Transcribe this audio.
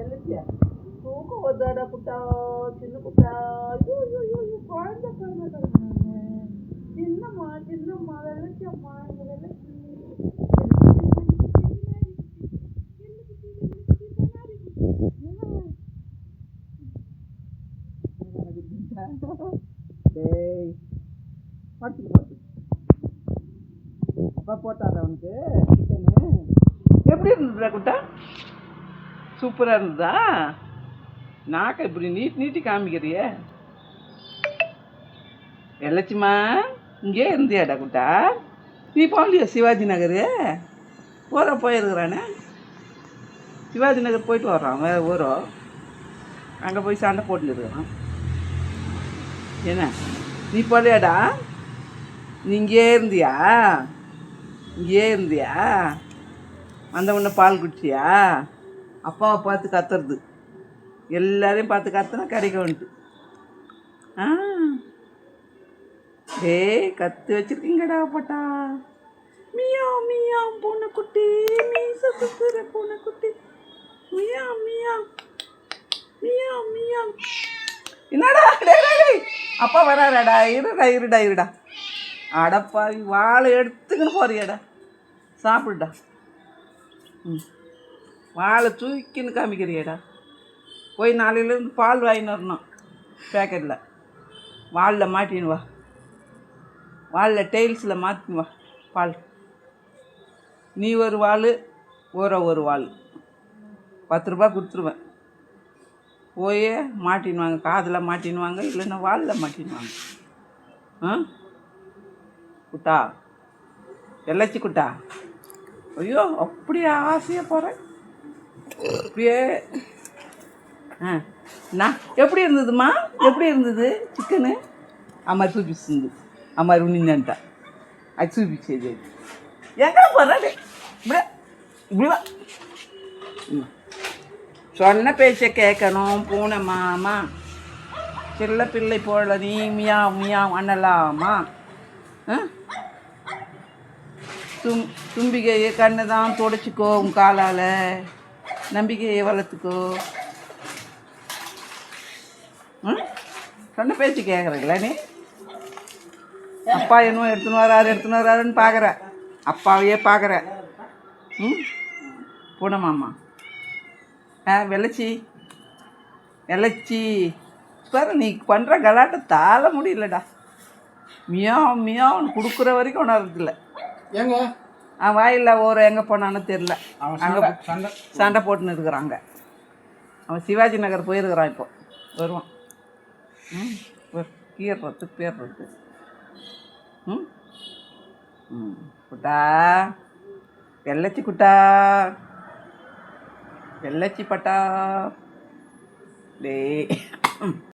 எழுத்தியா தூக்கம் வருதாடா குட்டா சின்ன குட்டா ஐயோ ஐயோ ஐயோ குழந்தை குழந்தை சின்னம்மா சின்னம்மா வெள்ளச்சியம்மா இங்க வெள்ளச்சி டேய். படுத்து போட்டு அப்பா போட்டாரா அவனுக்கு எப்படி இருந்ததுடா குட்டா? சூப்பராக இருந்ததா? நாக்க இப்படி நீட் நீட்டி காமிக்கிறியே? எல்லச்சிம்மா இங்கே இருந்தியாடா குட்டா? நீ போகலையா சிவாஜி நகர்? போகிற போயிருக்கிறானே. சிவாஜி நகர் போயிட்டு வர்றான் வேறு ஊரோ. அங்கே போய் சண்டை போட்டுருக்கிறான் என்ன? நீ போலையாடா நீ இங்கே இருந்தியா? இங்கே இருந்தியா? அந்த உடனே பால் குடிச்சியா? அப்பாவை பார்த்து கத்துறது. எல்லாரையும் பார்த்து கத்துனா கிடைக்க வந்துட்டு ஆ. டேய் கத்து வச்சிருக்கீங்கடா பட்டா மியா மியா பூனைக்குட்டி. மீச சுத்துற பூனைக்குட்டி. மியா மியா. மியா மியா. என்னடா? அப்பா வராடா இருடா இருடா இருடா. அடப்பாவி வாழை எடுத்துக்கின்னு போறியடா. சாப்பிடுடா. ம். வாழை தூக்கின்னு காமிக்கிறியடா. போய் நாளையிலேருந்து பால் வாங்கின்னு வரணும் பேக்கெட்டில் வாலில் மாட்டின்னு வா. வாலில் டெய்ல்ஸில் மாற்றின்னு வா பால். நீ ஒரு வாள் ஊற ஒரு வாள். பத்து ரூபா கொடுத்துருவேன். போய் மாட்டின்னு வாங்க காதில் மாட்டின்னு வாங்க இல்லைன்னா வாலில் மாட்டின்னு வாங்க. ஆ? குட்டா. எல்லச்சி குட்டா. ஐயோ அப்படியே ஆசையாக போகிறேன் அப்படியே ஆ நான் எப்படி இருந்ததுமா எப்படி இருந்தது చికెన్ అమ్మాయి చూపిస్తుంది అమ్మాయి ఉండిందంట అది చూపించేది ఎక్కడ పోరాడే ఇప్పుడే ఇప్పుడు వా. ఉమ్. சொன்ன பேச்சை கேட்கணும் பூனை மாமா செல்ல பிள்ளை போல நீ மியா மியா அண்ணலாமா ஆ? தும் தும்பிக்கையை கண்ணை தான் துடைச்சிக்கோ உன் காலால் நம்பிக்கையை வளர்த்துக்கோ. ம்? சொன்ன பேச்சு கேட்குறீங்களா நீ? அப்பா என்னமோ எடுத்துன்னு வராரு எடுத்துன்னு வராருன்னு பார்க்குற அப்பாவையே பார்க்குற ம்? போனமாம்மா ஆ வெள்ளச்சி. வெள்ளச்சி. பாரு நீ பண்ணுற கலாட்டை தாழ முடியலடா. மியாவும் மியாவும் கொடுக்குற வரைக்கும் உணர்றதில்லை. ஏங்க அவன் வாயில் ஒரு எங்கே போனான்னு தெரில அவன் அங்கே சண்டை போட்டுன்னு இருக்கிறாங்க. அவன் சிவாஜி நகர் போயிருக்கிறான் இப்போ. வருவான். ம். கீறது பேர்றது. ம்? ம் குட்டா. வெள்ளச்சி குட்டா. வெள்ளச்சி பட்டா. டேய்.